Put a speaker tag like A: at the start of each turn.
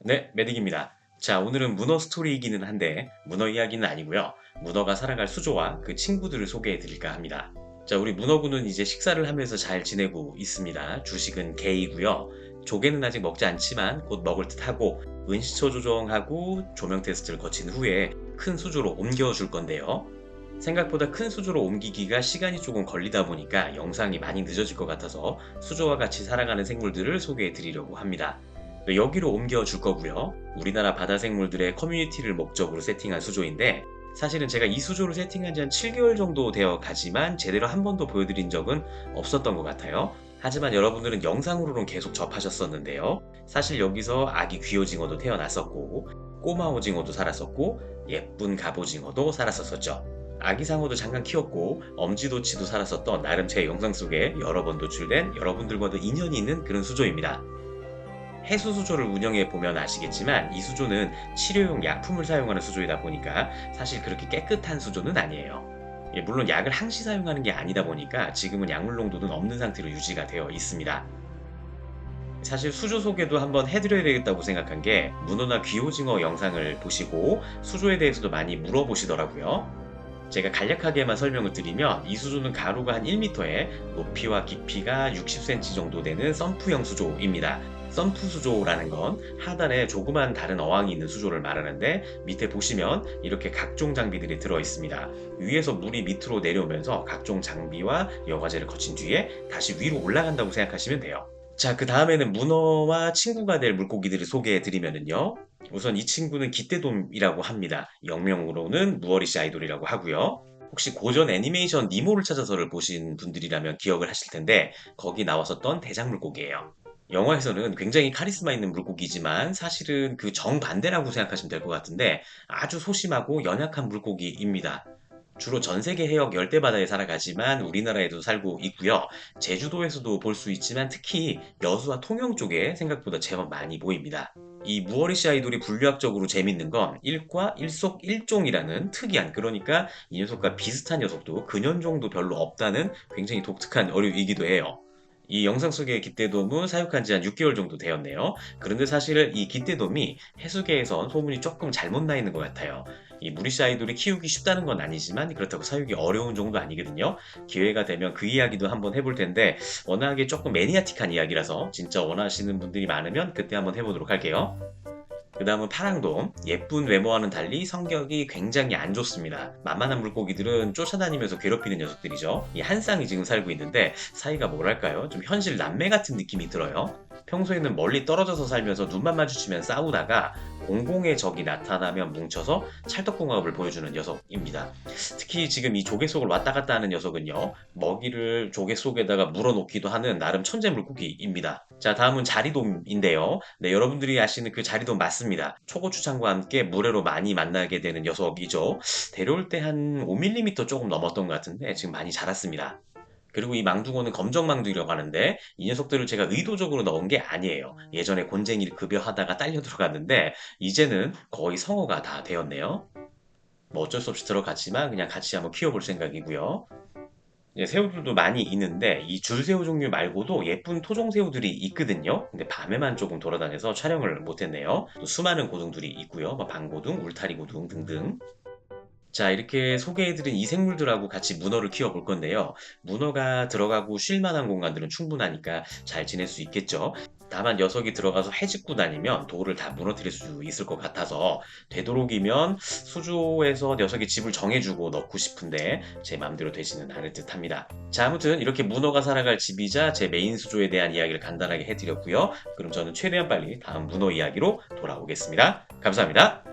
A: 네, 메딕입니다. 자, 오늘은 문어 스토리이기는 한데 문어 이야기는 아니고요. 문어가 살아갈 수조와 그 친구들을 소개해 드릴까 합니다. 자, 우리 문어군은 이제 식사를 하면서 잘 지내고 있습니다. 주식은 게이고요. 조개는 아직 먹지 않지만 곧 먹을 듯하고 은시초 조정하고 조명 테스트를 거친 후에 큰 수조로 옮겨 줄 건데요. 생각보다 큰 수조로 옮기기가 시간이 조금 걸리다 보니까 영상이 많이 늦어질 것 같아서 수조와 같이 살아가는 생물들을 소개해 드리려고 합니다. 여기로 옮겨줄 거고요. 우리나라 바다 생물들의 커뮤니티를 목적으로 세팅한 수조인데 사실은 제가 이 수조를 세팅한 지 한 7개월 정도 되어 가지만 제대로 한 번도 보여드린 적은 없었던 것 같아요. 하지만 여러분들은 영상으로는 계속 접하셨었는데요. 사실 여기서 아기 귀오징어도 태어났었고 꼬마 오징어도 살았었고 예쁜 갑오징어도 살았었죠. 아기 상어도 잠깐 키웠고 엄지도치도 살았었던 나름 제 영상 속에 여러 번 노출된 여러분들과도 인연이 있는 그런 수조입니다. 해수 수조를 운영해 보면 아시겠지만 이 수조는 치료용 약품을 사용하는 수조이다 보니까 사실 그렇게 깨끗한 수조는 아니에요. 예, 물론 약을 항시 사용하는 게 아니다 보니까 지금은 약물 농도는 없는 상태로 유지가 되어 있습니다. 사실 수조 소개도 한번 해드려야 되겠다고 생각한 게 문어나 귀오징어 영상을 보시고 수조에 대해서도 많이 물어보시더라고요. 제가 간략하게만 설명을 드리면 이 수조는 가로가 한 1m에 높이와 깊이가 60cm 정도 되는 썬프형 수조입니다. 썬프 수조라는 건 하단에 조그만 다른 어항이 있는 수조를 말하는데 밑에 보시면 이렇게 각종 장비들이 들어 있습니다. 위에서 물이 밑으로 내려오면서 각종 장비와 여과제를 거친 뒤에 다시 위로 올라간다고 생각하시면 돼요. 자, 그 다음에는 문어와 친구가 될 물고기들을 소개해 드리면은요. 우선 이 친구는 기대돔이라고 합니다. 영명으로는 무어리시 아이돌이라고 하고요. 혹시 고전 애니메이션 니모를 찾아서를 보신 분들이라면 기억을 하실 텐데 거기 나왔었던 대장 물고기예요. 영화에서는 굉장히 카리스마 있는 물고기지만 사실은 그 정반대라고 생각하시면 될 것 같은데 아주 소심하고 연약한 물고기입니다. 주로 전 세계 해역 열대바다에 살아가지만 우리나라에도 살고 있고요. 제주도에서도 볼 수 있지만 특히 여수와 통영 쪽에 생각보다 제법 많이 보입니다. 이 무어리시 아이돌이 분류학적으로 재밌는 건 일과 일속 일종이라는 특이한 그러니까 이 녀석과 비슷한 녀석도 근현종도 별로 없다는 굉장히 독특한 어류이기도 해요. 이 영상 속의 깃대돔은 사육한 지 한 6개월 정도 되었네요. 그런데 사실 이 깃대돔이 해수계에선 소문이 조금 잘못 나 있는 것 같아요. 이 무리시 아이돌이 키우기 쉽다는 건 아니지만 그렇다고 사육이 어려운 정도 아니거든요. 기회가 되면 그 이야기도 한번 해볼 텐데 워낙에 조금 매니아틱한 이야기라서 진짜 원하시는 분들이 많으면 그때 한번 해보도록 할게요. 그 다음은 파랑돔. 예쁜 외모와는 달리 성격이 굉장히 안 좋습니다. 만만한 물고기들은 쫓아다니면서 괴롭히는 녀석들이죠. 이 한 쌍이 지금 살고 있는데 사이가 뭐랄까요? 좀 현실 남매 같은 느낌이 들어요. 평소에는 멀리 떨어져서 살면서 눈만 마주치면 싸우다가 공공의 적이 나타나면 뭉쳐서 찰떡궁합을 보여주는 녀석입니다. 특히 지금 이 조개 속을 왔다 갔다 하는 녀석은요, 먹이를 조개 속에다가 물어놓기도 하는 나름 천재 물고기입니다. 자, 다음은 자리돔인데요. 네, 여러분들이 아시는 그 자리돔 맞습니다. 초고추장과 함께 물회로 많이 만나게 되는 녀석이죠. 데려올 때 한 5mm 조금 넘었던 것 같은데 지금 많이 자랐습니다. 그리고 이 망둥어는 검정망둥이라고 하는데 이 녀석들을 제가 의도적으로 넣은 게 아니에요. 예전에 곤쟁이를 급여하다가 딸려 들어갔는데 이제는 거의 성어가 다 되었네요. 뭐 어쩔 수 없이 들어갔지만 그냥 같이 한번 키워볼 생각이고요. 예, 새우들도 많이 있는데 이 줄새우 종류 말고도 예쁜 토종 새우들이 있거든요. 근데 밤에만 조금 돌아다녀서 촬영을 못했네요. 또 수많은 고등들이 있고요. 뭐 방고등, 울타리 고등 등등. 자, 이렇게 소개해드린 이 생물들하고 같이 문어를 키워볼 건데요. 문어가 들어가고 쉴 만한 공간들은 충분하니까 잘 지낼 수 있겠죠. 다만 녀석이 들어가서 해집고 다니면 돌을 다 무너뜨릴 수 있을 것 같아서 되도록이면 수조에서 녀석이 집을 정해주고 넣고 싶은데 제 마음대로 되지는 않을 듯 합니다. 자, 아무튼 이렇게 문어가 살아갈 집이자 제 메인 수조에 대한 이야기를 간단하게 해드렸고요. 그럼 저는 최대한 빨리 다음 문어 이야기로 돌아오겠습니다. 감사합니다.